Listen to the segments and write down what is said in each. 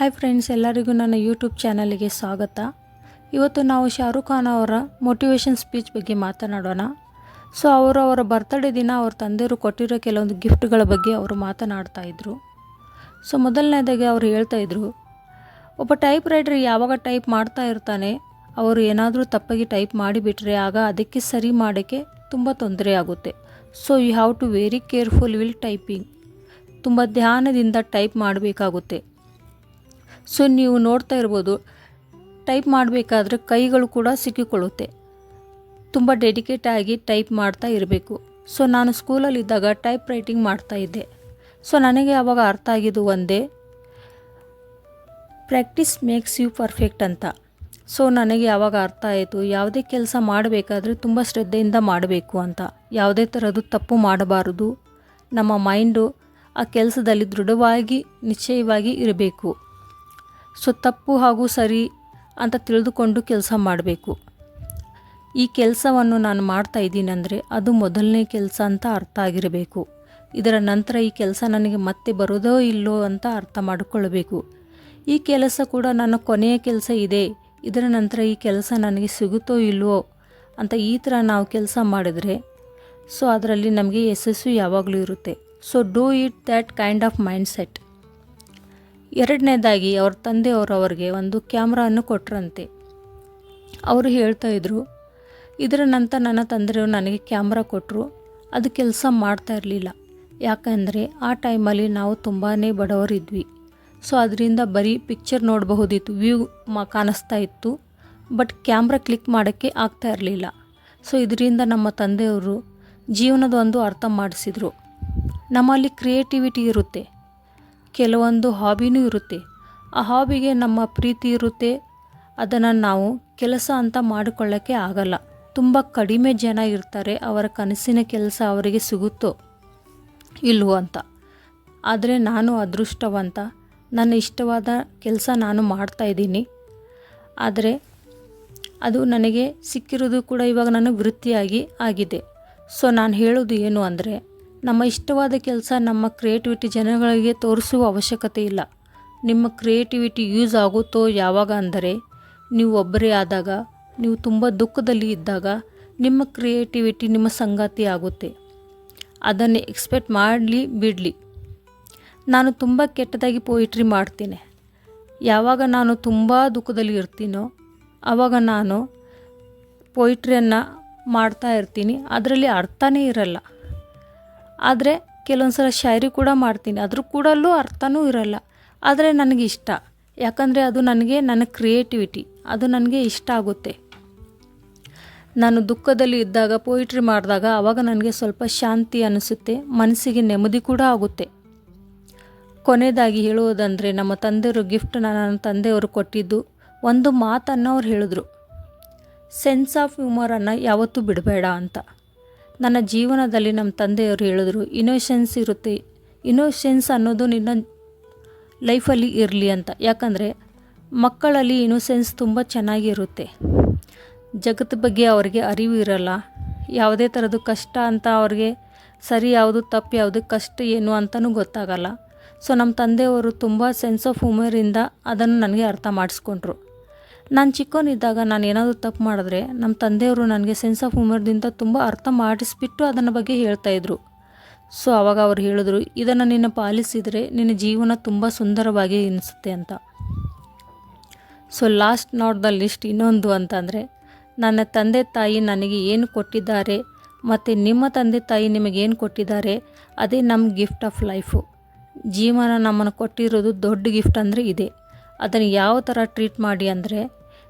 Hi friends ಎಲ್ಲರಿಗೂ ನನ್ನ YouTube ಚಾನಲಿಗೆ ಸ್ವಾಗತ. ಇವತ್ತು ನಾವು ಶಾರುಖ್ ಖಾನ್ ಅವರ ಮೋಟಿವೇಶನ್ ಸ್ಪೀಚ್ ಬಗ್ಗೆ ಮಾತನಾಡೋಣ. ಸೊ ಅವರು ಅವರ ಬರ್ತ್ಡೇ ದಿನ ಅವ್ರ ತಂದೆಯವರು ಕೊಟ್ಟಿರೋ ಕೆಲವೊಂದು ಗಿಫ್ಟ್ಗಳ ಬಗ್ಗೆ ಅವರು ಮಾತನಾಡ್ತಾ ಇದ್ರು. ಸೊ ಮೊದಲನೇದಾಗಿ ಅವರು ಹೇಳ್ತಾ ಇದ್ರು, ಒಬ್ಬ ಟೈಪ್ ರೈಟರ್ ಯಾವಾಗ ಟೈಪ್ ಮಾಡ್ತಾ ಇರ್ತಾನೆ, ಅವರು ಏನಾದರೂ ತಪ್ಪಾಗಿ ಟೈಪ್ ಮಾಡಿಬಿಟ್ರೆ ಆಗ ಅದಕ್ಕೆ ಸರಿ ಮಾಡೋಕ್ಕೆ ತುಂಬ ತೊಂದರೆ ಆಗುತ್ತೆ. So you have to very careful will typing ತುಂಬ ಧ್ಯಾನದಿಂದ ಟೈಪ್ ಮಾಡಬೇಕಾಗುತ್ತೆ. ಸೊ ನೀವು ನೋಡ್ತಾ ಇರ್ಬೋದು, ಟೈಪ್ ಮಾಡಬೇಕಾದ್ರೆ ಕೈಗಳು ಕೂಡ ಸಿಕ್ಕಿಕೊಳ್ಳುತ್ತೆ. ತುಂಬ ಡೆಡಿಕೇಟ್ ಆಗಿ ಟೈಪ್ ಮಾಡ್ತಾ ಇರಬೇಕು. ಸೊ ನಾನು ಸ್ಕೂಲಲ್ಲಿದ್ದಾಗ ಟೈಪ್ ರೈಟಿಂಗ್ ಮಾಡ್ತಾ ಇದ್ದೆ. ಸೊ ನನಗೆ ಆವಾಗ ಅರ್ಥ ಆಗಿದ್ದು ಒಂದೇ ಪ್ರ್ಯಾಕ್ಟೀಸ್ ಮೇಕ್ಸ್ ಯು ಪರ್ಫೆಕ್ಟ್ ಅಂತ. ಸೊ ನನಗೆ ಯಾವಾಗ ಅರ್ಥ ಆಯಿತು, ಯಾವುದೇ ಕೆಲಸ ಮಾಡಬೇಕಾದ್ರೆ ತುಂಬ ಶ್ರದ್ಧೆಯಿಂದ ಮಾಡಬೇಕು ಅಂತ. ಯಾವುದೇ ಥರದ್ದು ತಪ್ಪು ಮಾಡಬಾರದು. ನಮ್ಮ ಮೈಂಡು ಆ ಕೆಲಸದಲ್ಲಿ ದೃಢವಾಗಿ, ನಿಶ್ಚಯವಾಗಿ ಇರಬೇಕು. ಸೊ ತಪ್ಪು ಹಾಗೂ ಸರಿ ಅಂತ ತಿಳಿದುಕೊಂಡು ಕೆಲಸ ಮಾಡಬೇಕು. ಈ ಕೆಲಸವನ್ನು ನಾನು ಮಾಡ್ತಾ ಇದ್ದೀನಿ ಅಂದರೆ ಅದು ಮೊದಲನೇ ಕೆಲಸ ಅಂತ ಅರ್ಥ ಆಗಿರಬೇಕು. ಇದರ ನಂತರ ಈ ಕೆಲಸ ನನಗೆ ಮತ್ತೆ ಬರೋದೋ ಇಲ್ಲೋ ಅಂತ ಅರ್ಥ ಮಾಡಿಕೊಳ್ಳಬೇಕು. ಈ ಕೆಲಸ ಕೂಡ ನನ್ನ ಕೊನೆಯ ಕೆಲಸ ಇದೆ. ಇದರ ನಂತರ ಈ ಕೆಲಸ ನನಗೆ ಸಿಗುತ್ತೋ ಇಲ್ವೋ ಅಂತ ಈ ಥರ ನಾವು ಕೆಲಸ ಮಾಡಿದರೆ ಸೊ ಅದರಲ್ಲಿ ನಮಗೆ ಯಶಸ್ಸು ಯಾವಾಗಲೂ ಇರುತ್ತೆ. So do it that kind of mind set. ಎರಡನೇದಾಗಿ ಅವ್ರ ತಂದೆಯವರು ಅವ್ರಿಗೆ ಒಂದು ಕ್ಯಾಮ್ರಾವನ್ನು ಕೊಟ್ರಂತೆ. ಅವರು ಹೇಳ್ತಾ ಇದ್ರು, ಇದರ ನಂತರ ನನ್ನ ತಂದೆಯವರು ನನಗೆ ಕ್ಯಾಮ್ರಾ ಕೊಟ್ಟರು ಅದು ಕೆಲಸ ಮಾಡ್ತಾ ಇರಲಿಲ್ಲ. ಯಾಕಂದರೆ ಆ ಟೈಮಲ್ಲಿ ನಾವು ತುಂಬಾ ಬಡವರಿದ್ವಿ. ಸೊ ಅದರಿಂದ ಬರೀ ಪಿಕ್ಚರ್ ನೋಡಬಹುದಿತ್ತು, ವ್ಯೂ ಮ ಕಾಣಿಸ್ತಾ ಇತ್ತು, ಬಟ್ ಕ್ಯಾಮ್ರಾ ಕ್ಲಿಕ್ ಮಾಡೋಕ್ಕೆ ಆಗ್ತಾ ಇರಲಿಲ್ಲ. ಸೊ ಇದರಿಂದ ನಮ್ಮ ತಂದೆಯವರು ಜೀವನದ ಒಂದು ಅರ್ಥ ಮಾಡಿಸಿದರು. ನಮ್ಮಲ್ಲಿ ಕ್ರಿಯೇಟಿವಿಟಿ ಇರುತ್ತೆ. ಕೆಲವೊಂದು ಹಾಬಿನೂ ಇರುತ್ತೆ. ಆ ಹಾಬಿಗೆ ನಮ್ಮ ಪ್ರೀತಿ ಇರುತ್ತೆ. ಅದನ್ನು ನಾವು ಕೆಲಸ ಅಂತ ಮಾಡಿಕೊಳ್ಳೋಕ್ಕೆ ಆಗಲ್ಲ. ತುಂಬ ಕಡಿಮೆ ಜನ ಇರ್ತಾರೆ. ಅವರ ಕನಸಿನ ಕೆಲಸ ಅವರಿಗೆ ಸಿಗುತ್ತೋ ಇಲ್ಲವೋ ಅಂತ. ಆದರೆ ನಾನು ಅದೃಷ್ಟವಂತ. ನನ್ನ ಇಷ್ಟವಾದ ಕೆಲಸ ನಾನು ಮಾಡ್ತಾ ಇದ್ದೀನಿ. ಆದರೆ ಅದು ನನಗೆ ಸಿಕ್ಕಿರೋದು ಕೂಡ ಇವಾಗ ನಾನು ವೃತ್ತಿಯಾಗಿ ಆಗಿದೆ. ಸೊ ನಾನು ಹೇಳೋದು ಏನು ಅಂದರೆ ನಮ್ಮ ಇಷ್ಟವಾದ ಕೆಲಸ ನಮ್ಮ ಕ್ರಿಯೇಟಿವಿಟಿ ಜನಗಳಿಗೆ ತೋರಿಸುವ ಅವಶ್ಯಕತೆ ಇಲ್ಲ. ನಿಮ್ಮ ಕ್ರಿಯೇಟಿವಿಟಿ ಯೂಸ್ ಆಗುತ್ತೋ ಯಾವಾಗ ಅಂದರೆ, ನೀವು ಒಬ್ಬರೇ ಆದಾಗ, ನೀವು ತುಂಬ ದುಃಖದಲ್ಲಿ ಇದ್ದಾಗ ನಿಮ್ಮ ಕ್ರಿಯೇಟಿವಿಟಿ ನಿಮ್ಮ ಸಂಗಾತಿ ಆಗುತ್ತೆ. ಅದನ್ನು ಎಕ್ಸ್ಪೆಕ್ಟ್ ಮಾಡಲಿ ಬಿಡಲಿ. ನಾನು ತುಂಬ ಕೆಟ್ಟದಾಗಿ ಪೋಯಿಟ್ರಿ ಮಾಡ್ತೀನಿ. ಯಾವಾಗ ನಾನು ತುಂಬ ದುಃಖದಲ್ಲಿ ಇರ್ತೀನೋ ಆವಾಗ ನಾನು ಪೋಯಿಟ್ರಿಯನ್ನು ಮಾಡ್ತಾ ಇರ್ತೀನಿ. ಅದರಲ್ಲಿ ಅರ್ಥನೇ ಇರಲ್ಲ. ಆದರೆ ಕೆಲವೊಂದು ಸಲ ಶಾಯರಿ ಕೂಡ ಮಾಡ್ತೀನಿ. ಅದ್ರ ಕೂಡಲ್ಲೂ ಅರ್ಥನೂ ಇರಲ್ಲ. ಆದರೆ ನನಗೆ ಇಷ್ಟ ಯಾಕಂದರೆ ಅದು ನನಗೆ ನನ್ನ ಕ್ರಿಯೇಟಿವಿಟಿ ಅದು ನನಗೆ ಇಷ್ಟ ಆಗುತ್ತೆ. ನಾನು ದುಃಖದಲ್ಲಿ ಇದ್ದಾಗ ಪೋಯಿಟ್ರಿ ಮಾಡಿದಾಗ ಆವಾಗ ನನಗೆ ಸ್ವಲ್ಪ ಶಾಂತಿ ಅನಿಸುತ್ತೆ, ಮನಸ್ಸಿಗೆ ನೆಮ್ಮದಿ ಕೂಡ ಆಗುತ್ತೆ. ಕೊನೆಯದಾಗಿ ಹೇಳುವುದಂದರೆ, ನಮ್ಮ ತಂದೆಯವರು ಗಿಫ್ಟ್ ನನ್ನ ತಂದೆಯವರು ಕೊಟ್ಟಿದ್ದು ಒಂದು ಮಾತನ್ನು ಅವ್ರು ಹೇಳಿದ್ರು ಸೆನ್ಸ್ ಆಫ್ ಹ್ಯೂಮರನ್ನು ಯಾವತ್ತೂ ಬಿಡಬೇಡ ಅಂತ. ನನ್ನ ಜೀವನದಲ್ಲಿ ನಮ್ಮ ತಂದೆಯವರು ಹೇಳಿದ್ರು ಇನೋಷೆನ್ಸ್ ಇರುತ್ತೆ. ಇನೋಷೆನ್ಸ್ ಅನ್ನೋದು ನಿನ್ನ ಲೈಫಲ್ಲಿ ಇರಲಿ ಅಂತ. ಯಾಕಂದರೆ ಮಕ್ಕಳಲ್ಲಿ ಇನೋಸೆನ್ಸ್ ತುಂಬ ಚೆನ್ನಾಗಿರುತ್ತೆ. ಜಗತ್ತು ಬಗ್ಗೆ ಅವರಿಗೆ ಅರಿವು ಇರಲ್ಲ. ಯಾವುದೇ ಥರದ್ದು ಕಷ್ಟ ಅಂತ ಅವ್ರಿಗೆ ಸರಿ ಯಾವುದು, ತಪ್ಪು ಯಾವುದು, ಕಷ್ಟ ಏನು ಅಂತಲೂ ಗೊತ್ತಾಗಲ್ಲ. ಸೊ ನಮ್ಮ ತಂದೆಯವರು ತುಂಬ ಸೆನ್ಸ್ ಆಫ್ ಹ್ಯೂಮರಿಂದ ಅದನ್ನು ನನಗೆ ಅರ್ಥ ಮಾಡಿಸ್ಕೊಂಡ್ರು. ನಾನು ಚಿಕ್ಕವನಿದ್ದಾಗ ನಾನು ಏನಾದರೂ ತಪ್ಪು ಮಾಡಿದ್ರೆ ನಮ್ಮ ತಂದೆಯವರು ನನಗೆ ಸೆನ್ಸ್ ಆಫ್ ಹ್ಯೂಮರ್ದಿಂದ ತುಂಬ ಅರ್ಥ ಮಾಡಿಸ್ಬಿಟ್ಟು ಅದನ್ನ ಬಗ್ಗೆ ಹೇಳ್ತಾಯಿದ್ರು ಸೊ ಆವಾಗ ಅವ್ರು ಹೇಳಿದ್ರು, ಇದನ್ನು ನಿನ್ನ ಪಾಲಿಸಿದರೆ ನಿನ್ನ ಜೀವನ ತುಂಬ ಸುಂದರವಾಗಿ ಅನಿಸುತ್ತೆ ಅಂತ. So last not the least ಇನ್ನೊಂದು ಅಂತಂದರೆ, ನನ್ನ ತಂದೆ ತಾಯಿ ನನಗೆ ಏನು ಕೊಟ್ಟಿದ್ದಾರೆ ಮತ್ತು ನಿಮ್ಮ ತಂದೆ ತಾಯಿ ನಿಮಗೇನು ಕೊಟ್ಟಿದ್ದಾರೆ ಅದೇ ನಮ್ಮ ಗಿಫ್ಟ್ ಆಫ್ ಲೈಫು ಜೀವನ ನಮ್ಮನ್ನು ಕೊಟ್ಟಿರೋದು ದೊಡ್ಡ ಗಿಫ್ಟ್ ಅಂದರೆ ಇದೆ. ಅದನ್ನು ಯಾವ ಥರ ಟ್ರೀಟ್ ಮಾಡಿ ಅಂದರೆ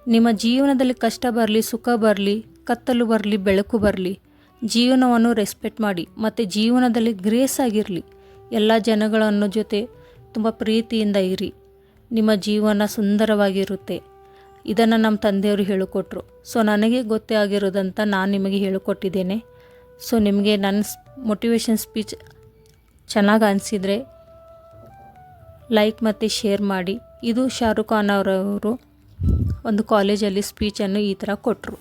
ನಿಮ್ಮ ಜೀವನದಲ್ಲಿ ಕಷ್ಟ ಬರಲಿ, ಸುಖ ಬರಲಿ, ಕತ್ತಲು ಬರಲಿ, ಬೆಳಕು ಬರಲಿ, ಜೀವನವನ್ನು ರೆಸ್ಪೆಕ್ಟ್ ಮಾಡಿ, ಮತ್ತು ಜೀವನದಲ್ಲಿ ಗ್ರೇಸ್ ಆಗಿರಲಿ. ಎಲ್ಲ ಜನಗಳನ್ನು ಜೊತೆ ತುಂಬ ಪ್ರೀತಿಯಿಂದ ಇರಿ. ನಿಮ್ಮ ಜೀವನ ಸುಂದರವಾಗಿರುತ್ತೆ. ಇದನ್ನು ನಮ್ಮ ತಂದೆಯವರು ಹೇಳಿಕೊಟ್ರು. ಸೊ ನನಗೆ ಗೊತ್ತೇ ಆಗಿರೋದಂತ ನಾನು ನಿಮಗೆ ಹೇಳಿಕೊಟ್ಟಿದ್ದೇನೆ. ಸೊ ನಿಮಗೆ ನನ್ನ ಮೋಟಿವೇಶನ್ ಸ್ಪೀಚ್ ಚೆನ್ನಾಗಿ ಅನಿಸಿದರೆ ಲೈಕ್ ಮತ್ತು ಶೇರ್ ಮಾಡಿ. ಇದು ಶಾರುಖ್ ಖಾನ್ ಅವರವರು ಒಂದು ಕಾಲೇಜಲ್ಲಿ ಸ್ಪೀಚನ್ನು ಈ ಥರ ಕೊಟ್ಟರು